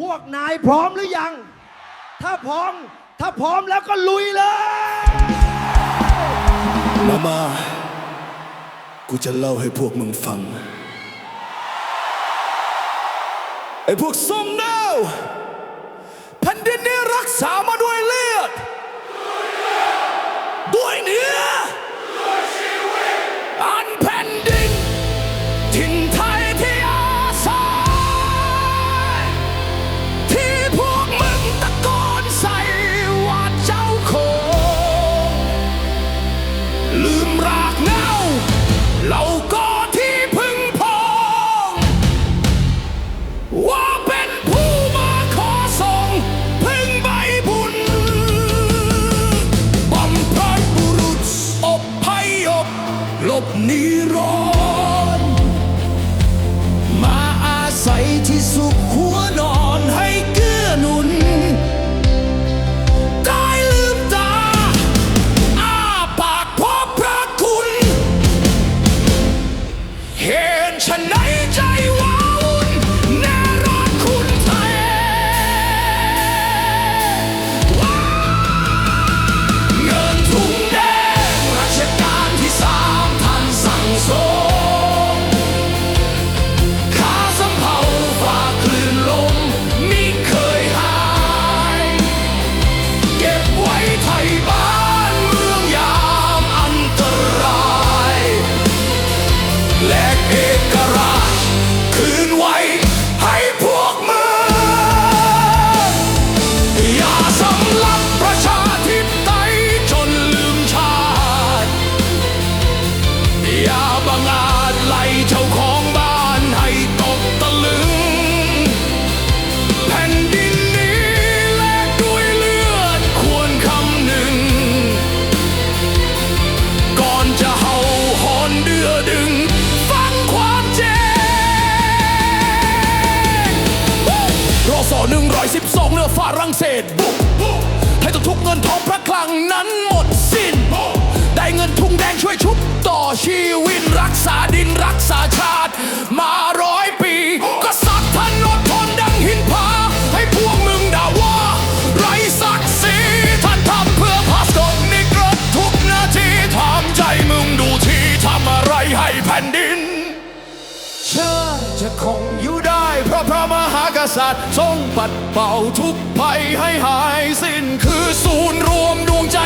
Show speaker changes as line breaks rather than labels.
พวกนายพร้อมหรือยัง ถ้าพร้อม ถ้าพร้อมแล้วก็ลุยเลย
มามา กูจะเล่าให้พวกมึงฟัง ไอ้พวกส้มเน่า ฉันในใจว้าวุ่นแน่รอนคุณไทยว้าเงินถุงแดงรัชกาลที่สามท่านสั่งสมข้าสำเภาฝ่าคลื่นลมมิเคยหาย เก็บไว้ไทยบ้านเมืองยามอันตรายแล เจ้าของบ้านให้ตกตะลึง แผ่นดินนี้แลกด้วยเลือดควรคำหนึ่ง ก่อนจะเห่าหอนเดือดึง ฟังความเจ็บรอสอหนึ่งร้อยสิบสองเนื้อฝรั่งเศสบุกให้ต้องทุกเงินทองพระคลังนั้นหมด ช่วยชุบต่อชีวิตรักษาดินรักษาชาติ มาร้อยปี ก็สัตว์ท่านอดทนดังหินผาให้พวกมึงด่าว่า ไรศักดิ์ศรีท่านทำเพื่อพาสกนิกรบทุกนาทีทำใจมึงดูทีทำอะไรให้แผ่นดิน เชาติจะคงอยู่ได้เพราะพระมหากษัตริย์ ทรงปัดเป่าทุกภัยให้หายสิ้นคือศูนย์รวมดวงใจ